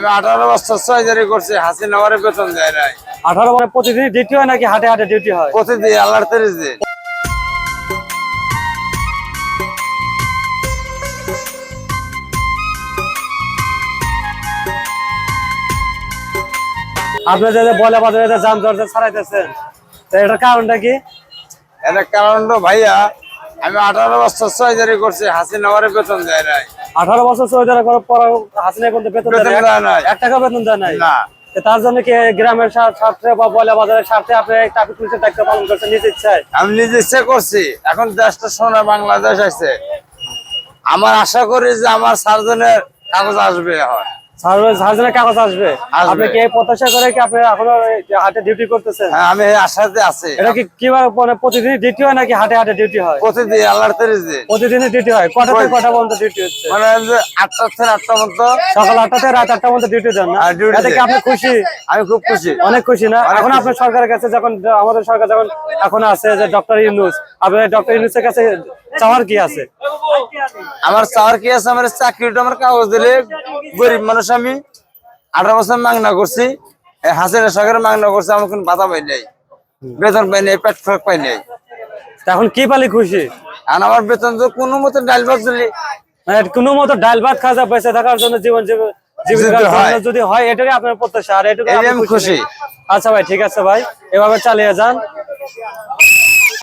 আমি আঠারো বছর সর্জারি করছি হাসিনা আমারে বেতন দেয় নাই। আঠারো মানে প্রতিদিন ডিউটি হয় নাকি হাটে হাটে ডিউটি হয়? প্রতিদিন আল্লাহর তিরিশ দিন। আপনার যে যে বলে বাজারে যে জাম দরজা ছাড়াইতেছেন তো এটার কারণটা কি? এটা কারণ ভাইয়া আমি আঠারো বছর সর্জারি করছি হাসি আমারে বেতন দেয় নাই। আঠারো বছর সৌদি করার পর হাসিনা কিন্তু বেতন। এক টাকা বেতন দেয় নাই। না। তার জন্য কি গ্রামের স্বার- স্বার্থে বা বয়লা বাজারের স্বার্থে আপনি ট্রাফিক পুলিশের দায়িত্ব পালন করছেন নিজ ইচ্ছায়? আমি নিজে ইচ্ছে করছি। এখন দেশটা সোনা বাংলাদেশ আছে। আমার আশা করি যে আমার সার্জনের কাগজ আসবে হয় সার্ভিস কাগজ আসবে। আসবে। আপনি কি প্রত্যাশা করে কি আপনি এখনও হাটে ডিউটি করতেছেন? হ্যাঁ আমি আশাতে আছি। এটা কি কীভাবে মানে প্রতিদিন ডিউটি হয় নাকি হাটে হাটে ডিউটি হয়? প্রতিদিন আল্লাহর তিরিশ দিন। ডিউটি হয়। কটা থেকে কটা পর্যন্ত ডিউটি হচ্ছে? মানে যে আটটা থেকে আটটা মতো সকাল থেকে রাত পর্যন্ত ডিউটি দেন না? আর duty এতে কি আপনি খুশি? আমি খুব খুশি। অনেক খুশি না? এখন। আপনার সরকারের কাছে যখন আমাদের সরকার যখন এখন আছে যে ডক্টর ইউনুস আপনার ডক্টর ইউনুসের কাছে চাওয়ার কি আছে? আমার চাওয়ার কি আছে? আমার চাকরিটা আমার কাগজ দিলে গরিব মানুষ আমি আঠারো বছর মাংনা করছি। হাসিনা সরকারের মাংনা করছি আমার কোনো বাধা পাই নাই। বেতন পাই নাই পেট ফেক পাই নাই। এখন কি পালি খুশি? আর আমার বেতন তো কোনো মতো ডাল ভাত দিলি। মানে কোনো মতো ডাল ভাত খাজা পয়সা থাকার জন্য জীবন জীব- জীবিকার যদি হয়। এটাই আপনার প্রত্যাশা আর এটুকু খুশি। আচ্ছা ভাই ঠিক আছে ভাই। এভাবে চালিয়ে যান।